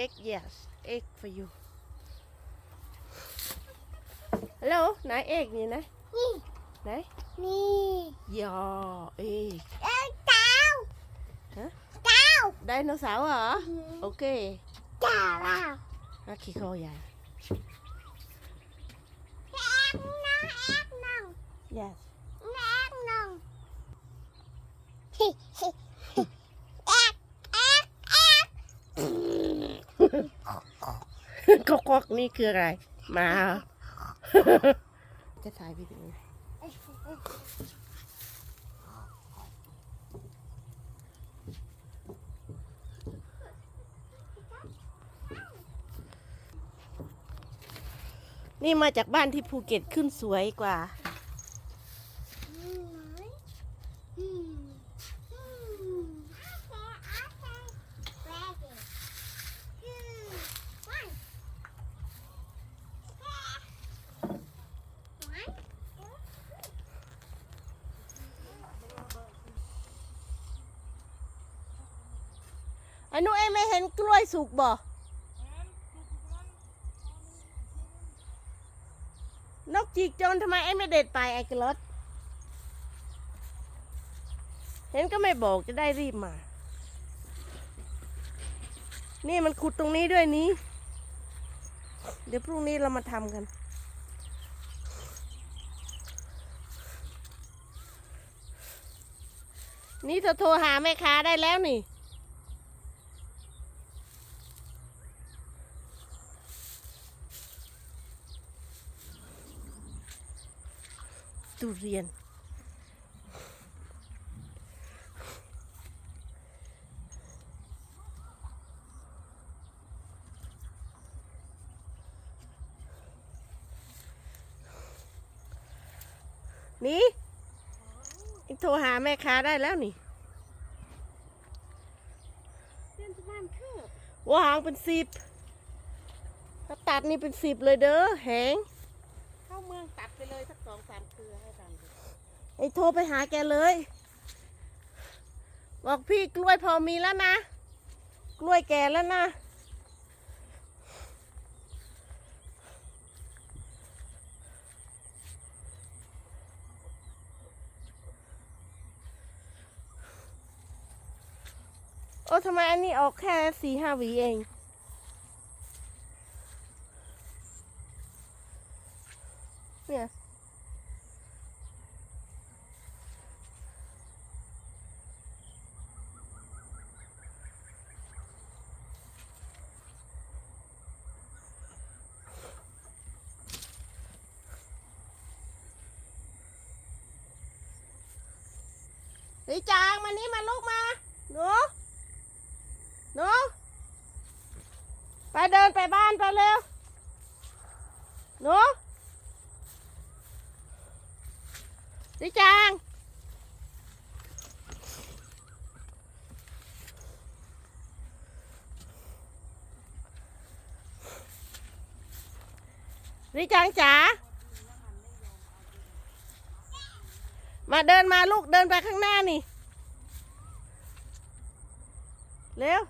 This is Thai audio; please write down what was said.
egg yes egg for you ฮัลโหลไหนเอกนี่นะนี่ไหนนี่ยอเอกเอ้ยเต้า ฮะ เต้า ไดโนเสาร์เหรอ โอเค เต้าเรา อาคิโคยา แอกน้องแอกน้อง yes แอกน้องฮิฮิฮิแอกแอกแอก กอกกนี่คืออะไรหมาเหรอจะถ่ายวิดีโอนี่มาจากบ้านที่ภูเก็ตขึ้นสวยกว่า อืมไหนอืมอืมโอเคโอเค ready อืม one one ไอนุเอไม่เห็นกล้วยสุกบ่นกจีกจรทำไมไอ้ไม่เด็ดไปไอ้กระรถเห็นก็ไม่บอกจะได้รีบมา นี่มันขุดตรงนี้ด้วยนี้ เดี๋ยวพรุ่งนี้เรามาทำกัน นี่เธอโทรหาแม่ค้าได้แล้วนี่ ทุเรียน นี่อีกโทรหาแม่ค้าได้แล้วนี่เรื่องที่บ้านคือวางเป็นสิบถ้าตัดนี่เป็นสิบเลยเด้อแหงเข้าเมืองตัดไปเลย โทรไปหาแกเลย บอกพี่กล้วยพอมีแล้วนะ กล้วยแก่แล้วนะ โอ้ทำไมอันนี้ออกแค่สี่ห้าหวีเองเนี่ย เฮ้ยจางมานี่มาลูกมาหนูหนูไปเดินไปบ้านไปเร็วหนูดิจางดิจางจ๋า มาเดินมาลูกเดินไปข้างหน้านี่ เร็ว